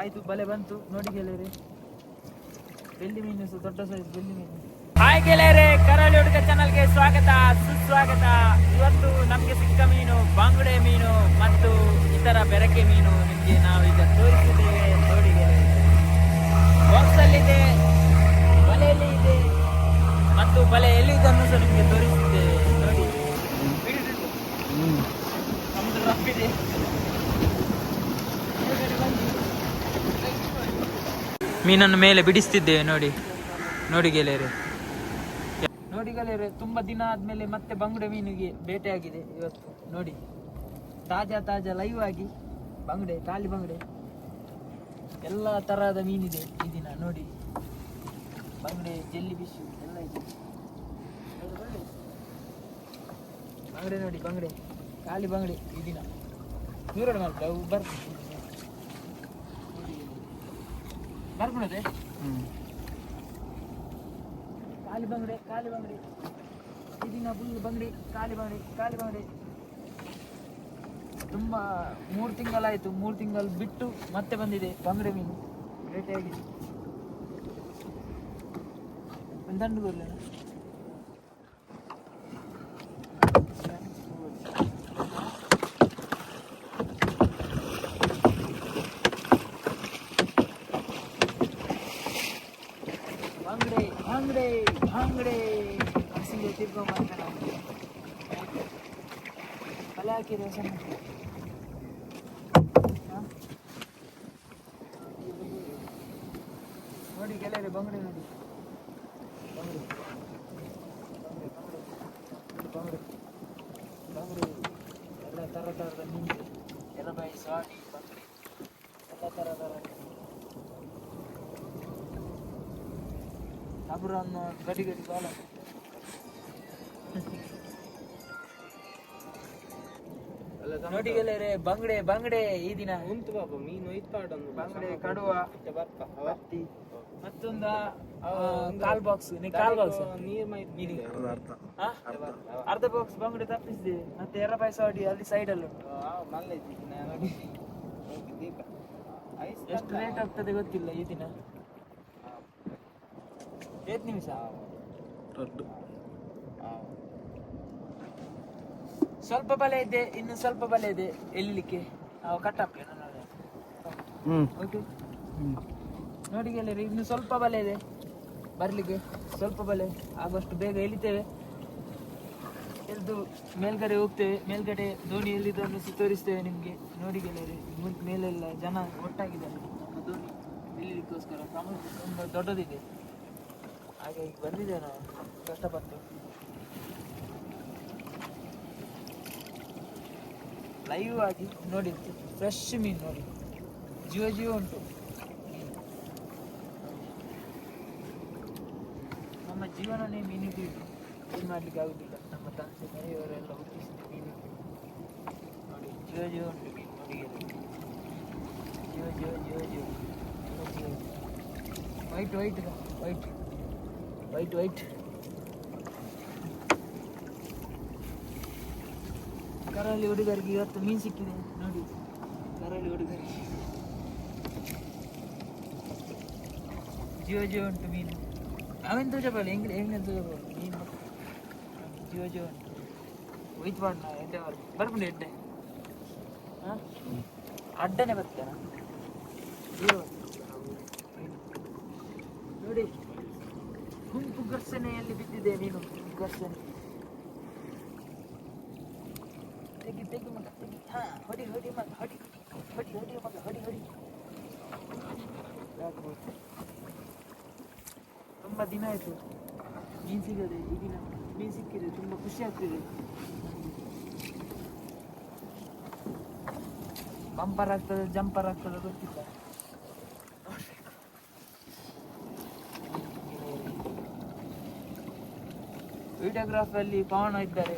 ಆಯ್ತು, ಬಲೆ ಬಂತು. ನೋಡಿ ಗೆಳೆಯರೆ. ಬೆಳ್ಳಿ ಮೀನು ದೊಡ್ಡ ಸೈಜ್ ಬೆಳ್ಳಿ ಮೀನು. ಹಾಯ್ ಗೆಳೆಯರೆ, ಕರಾಳಿ ಹುಡುಗ ಚಾನಲ್ಗೆ ಸ್ವಾಗತ, ಸುಸ್ವಾಗತ. ಇವತ್ತು ನಮಗೆ ಸಿಕ್ಕ ಮೀನು, ಬಾಂಗುಡೆ ಮೀನು ಮತ್ತು ಇತರ ಬೆರಕೆ ಮೀನು ನಿಮಗೆ ಈಗ ತೋರಿಸಿದ್ದೇವೆ. ಮೀನನ್ನು ಮೇಲೆ ಬಿಡಿಸ್ತಿದ್ದೇವೆ, ನೋಡಿ. ನೋಡಿ ಗೆಳೆಯರೆ. ನೋಡಿ ಗೆಳೆಯರೆ, ತುಂಬಾ ದಿನ ಆದ್ಮೇಲೆ ಮತ್ತೆ ಬಂಗುಡೆ ಮೀನಿಗೆ ಬೇಟೆಯಾಗಿದೆ ಇವತ್ತು. ನೋಡಿ, ತಾಜಾ ತಾಜಾ ಲೈವ್ ಆಗಿ ಬಂಗುಡೆ ಖಾಲಿ ಬಂಗುಡೆ. ಎಲ್ಲ ತರಹದ ಮೀನಿದೆ ಈ ದಿನ, ನೋಡಿ. ಬಂಗುಡೆ, ಜೆಲ್ಲಿ ಫಿಶ್ ಎಲ್ಲ ಇದೆ. ಬಂಗಡೆ ನೋಡಿ, ಬಂಗಡೆ. ಖಾಲಿ ಬಂಗಡೆ ಈ ದಿನ. ನೂರ ಬರ್ತದೆ ಬರ್ಬಿಡದೆ ಖಾಲಿ ಬಂಗಡಿ, ಕಾಲಿ ಬಂಗಡಿ. ದಿನ ಫುಲ್ ಬಂಗಡಿ, ಕಾಲಿ ಬಂಗಡಿ ಕಾಲಿ ಬಂಗಡಿ. ತುಂಬ ಮೂರು ತಿಂಗಳಾಯಿತು, ಮೂರು ತಿಂಗಳು ಬಿಟ್ಟು ಮತ್ತೆ ಬಂದಿದೆ ಬಂಗಡೆ ಮೀನು. ರೇಟಾಗಿದೆ ಒಂದು ದಂಡು ಬರಲಿ ಹಸಿಗೆ ತಿರ್ಕೊಂಬಂದ ಬಲೆ ಹಾಕಿದೆ ಸಣ್ಣ ಹ? ನೋಡಿ ಗೆಳೆಯರೆ ಬಂಗಡಿ ನೋಡಿ ಬಂಗಡಿ ಬಂಗಡಿ ಬಂಗಡಿ ಬಂಗಡಿ ಎಲ್ಲ ಥರ ಥರದ ಮೀನಿದೆ ಎಲಬಾಯಿ ಸಾಡಿ ಬಂಗಡಿ ಎಲ್ಲ ಥರ ಥರ ಅಬ್ರನ್ನು ಗಡಿ ಗಡಿ ಬಾಲ ನೋಡಿ ಗೆಳೆಯರೆ ಬಂಗಡೆ ಬಂಗಡೆ ಈ ದಿನ. ಉಂಟು ಬಾಬು ಮೀನು ಇತ್ತಾಡೊಂದು ಬಂಗಡೆ ಕಡುವ ಬರ್ತ ಬತ್ತಿ ಮತ್ತೊಂದು ಕಾಲ್ ಬಾಕ್ಸ್ ಕಾಲ್ ಬಾಕ್ಸ್ ನೀರ್ ಮೈ ಮೀನಿಗೆ ಅರ್ಧ ಬಾಕ್ಸ್ ಬಂಗಡೆ ತಪ್ಪಿಸಿದೆ. ಮತ್ತೆ ಎರಪಾಯಿ ಅಡಿ ಅಲ್ಲಿ ಸೈಡ್ ಅಲ್ಲಿ ಉಂಟು. ಎಷ್ಟು ರೇಟ್ ಆಗ್ತದೆ ಗೊತ್ತಿಲ್ಲ ಈ ದಿನ. ಏತ್ ನಿಮಿಷ? ಸ್ವಲ್ಪ ಬಲೆ ಇದೆ ಇನ್ನು ಸ್ವಲ್ಪ ಬಲೆ ಇದೆ ಎಲ್ಲಿಕ್ಕೆ ನಾವು ಹ್ಮ್. ಓಕೆ ನೋಡಿ ಗೆಳೆಯರೆ ಇನ್ನು ಸ್ವಲ್ಪ ಬಲೆ ಇದೆ. ಬರಲಿಕ್ಕೆ ಸ್ವಲ್ಪ ಬಲೆ. ಆಗುವಷ್ಟು ಬೇಗ ಎಳಿತೇವೆ. ಎಲ್ದು ಮೇಲ್ಗಡೆ ಹೋಗ್ತೇವೆ. ಮೇಲ್ಗಡೆ ದೋಣಿ ಎಲ್ಲಿದ್ದನ್ನು ಸಹ ತೋರಿಸ್ತೇವೆ ನಿಮಗೆ. ನೋಡಿ ಗೆಳೆಯರೆ ಮೇಲೆಲ್ಲ ಜನ ಒಟ್ಟಾಗಿದ್ದಾರೆ. ನಮ್ಮ ದೋಣಿ ಎಲ್ಲಿಗೋಸ್ಕರ ಪ್ರಮಾಣ ತುಂಬ ದೊಡ್ಡದಿದೆ. ಹಾಗಾಗಿ ಬಂದಿದ್ದೇವೆ ನಾವು. ಕಷ್ಟಪಟ್ಟು. ಲೈವ್ ಆಗಿ ನೋಡಿ ಫ್ರೆಶ್ ಮೀನು ನೋಡಿ ಜೀವ ಜೀವ ಉಂಟು ನಮ್ಮ ಜೀವನನೇ ಮೀನಿಗೆ ಏನು ಮಾಡ್ಲಿಕ್ಕೆ ಆಗುದಿಲ್ಲ ನಮ್ಮ ತಂದೆ ಮನೆಯವರೆಲ್ಲ ಹುಟ್ಟಿಸಿದ ಮೀನು ನೋಡಿ ಜೀವ ಜೀವ ಉಂಟು ಮೀನು ನೋಡಿ ಜೀವ ಜೀವ ಜೀವ ಜೀವ ಜೀವ white white white white white ಕರಾವಳಿ ಹುಡುಗರಿಗೆ ಇವತ್ತು ಮೀನು ಸಿಕ್ಕಿದೆ ನೋಡಿ. ಕರಾವಳಿ ಹುಡುಗರಿಗೆ. ಜೀವ ಜೀವ ಉಂಟು ಮೀನು. ಅವೆಂತ ಜಪಾಲಿ ಹೆಂಗ್ ಹೆಂಗೆ ಜಪಾಲಿ ಮೀನು ಜೀವ ಜೀವ ಉಂಟು. ವೈಟ್ ನಾ ಎಡ್ಡೆ ಬಾರ್ ಬರ್ಬಿಡಿ ಎಡ್ಡೆ ಹಾಂ? ಅಡ್ಡನೇ ಬರ್ತಾನ? ಜೀವ ನೋಡಿ. ಗುಂಪು ಘರ್ಷಣೆಯಲ್ಲಿ ಬಿದ್ದಿದೆ ನೀನು ಘರ್ಷಣೆ ತೆಗಿ ತೆಗಿ ಮಗ ತೆಗಿ ಹಾ ಹೊಡಿ ಹೊಡಿ ಮಗ ಹೊಡಿ ಹೊಡಿ ಹೊಡಿ ಮಗ ಹೊಡಿ ಹೊಡಿ ಸಾಕು ಹೋಯ್ತು. ತುಂಬ ದಿನ ಆಯ್ತು ಮೀನು ಸಿಗದೆ ಈ ದಿನ ಮೀನು ಸಿಕ್ಕಿದೆ ತುಂಬ ಖುಷಿ ಆಗ್ತಿದೆ ಬಂಪರ್ ಆಗ್ತದೆ ಜಂಪರ್ ಆಗ್ತದೆ ಗೊತ್ತಿಲ್ಲ ವಿಡಿಯೋಗ್ರಾಫ್ ಅಲ್ಲಿ ಪವನ ಇದ್ದಾರೆ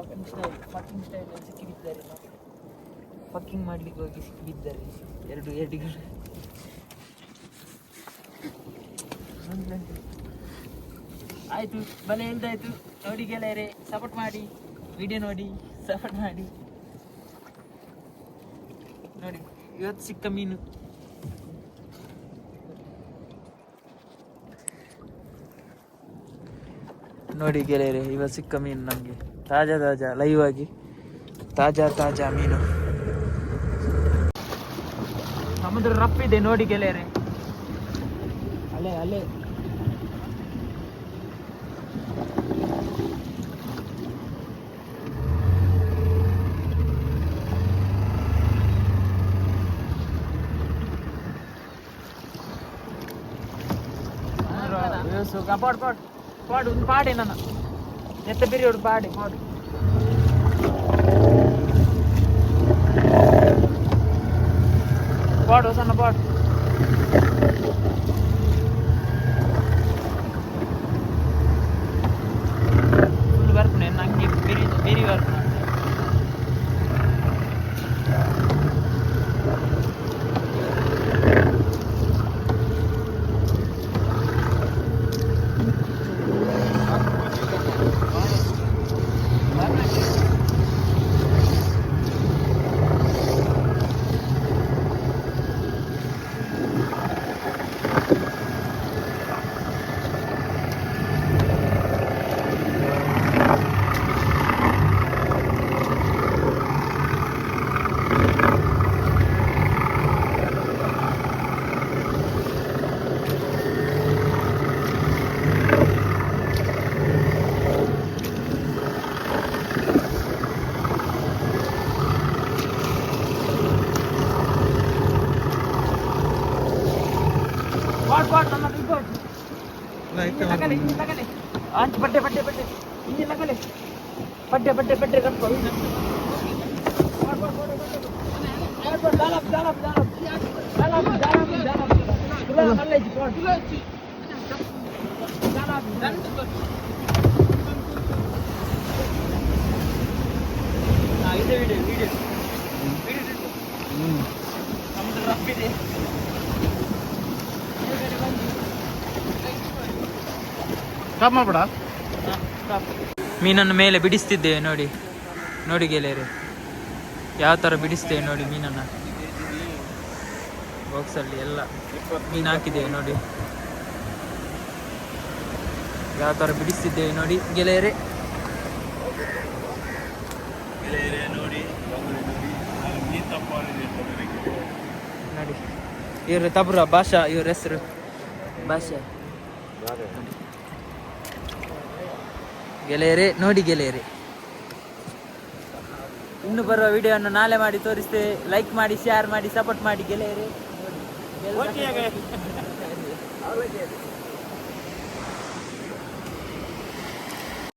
ಫಕ್ಕಿಂಗ್ ಸ್ಟೈಲ್ ಫಕ್ಕಿಂಗ್ ಸ್ಟೈಲ್ ಸಿಕ್ಕಿಬಿದ್ದಾರೆ ಫಕ್ಕಿಂಗ್ ಮಾಡ್ಲಿಕ್ಕೆ ಹೋಗಿ ಸಿಕ್ಕಿಬಿದ್ದಾರೆ ಎರಡು ಎಡಿಗಳು ಆಯ್ತು ಬಲೆ ಇಲ್ದಾಯ್ತು ನೋಡಿ ಗೆಳೆಯರೆ ಸಪೋರ್ಟ್ ಮಾಡಿ ವಿಡಿಯೋ ನೋಡಿ ಸಪೋರ್ಟ್ ಮಾಡಿ. ನೋಡಿ, ಇವತ್ತು ಸಿಕ್ಕ ಮೀನು. ನೋಡಿ ಗೆಳೆಯರೆ, ಇವತ್ತು ಸಿಕ್ಕ ಮೀನು ನಮಗೆ. ತಾಜಾ ತಾಜಾ ಲೈವ್ ಆಗಿ ತಾಜಾ ತಾಜಾ ಮೀನು ಸಮುದ್ರ ರಪ್ಪಿದೆ ನೋಡಿ ಗೆಳೆಯರೆ ಅಲ್ಲೇ ಅಲ್ಲೇ ಪಾಡ್ ಪಾಡ್ ಪಾಡು ಒಂದು ಪಾಡೆ எத்த பெரிய ஒரு பாடி போடு போடு சொன்ன போடு ಪಾಡ್ ಪಾಡ್ ನನ್ನ ರಿಪೋರ್ಟ್ ಲಗಲೆ ಲಗಲೆ ಅಂಚ್ ಬಡ್ಡೆ ಬಡ್ಡೆ ಬಡ್ಡೆ ಇಲ್ಲಿ ಲಗಲೆ ಬಡ್ಡೆ ಬಡ್ಡೆ ಬಡ್ಡೆ ರಪ್ಪ ಇದೆ ವಿಡಿಯೋ ವಿಡಿಯೋ ನಮ್ದು ರಪ್ಪಿದೆ ಸ್ಟಾಪ್ ಮಾಡ್ಬೇಡ. ಮೀನನ್ನು ಮೇಲೆ ಬಿಡಿಸ್ತಿದ್ದೇವೆ ನೋಡಿ. ನೋಡಿ ಗೆಳೆಯರೆ. ಯಾವ ಥರ ಬಿಡಿಸ್ತೇವೆ ನೋಡಿ ಮೀನನ್ನು. ಬಾಕ್ಸಲ್ಲಿ ಎಲ್ಲ ಮೀನು ಹಾಕಿದ್ದೇವೆ ನೋಡಿ. ಯಾವ ಥರ ಬಿಡಿಸ್ತಿದ್ದೇವೆ ನೋಡಿ ಗೆಳೆಯರೆ. ನೋಡಿ. ಇವ್ರ ತಬ್ರ ಭಾಷಾ ಇವ್ರ ಹೆಸರು. ಭಾಷಾ. ಗೆಳೆಯರೆ ನೋಡಿ ಗೆಳೆಯರೆ. ಇನ್ನು ಬರುವ ವಿಡಿಯೋವನ್ನು ನಾಳೆ ಮಾಡಿ ತೋರಿಸ್ತೇವೆ. ಲೈಕ್ ಮಾಡಿ ಶೇರ್ ಮಾಡಿ ಸಪೋರ್ಟ್ ಮಾಡಿ ಗೆಳೆಯರೆ.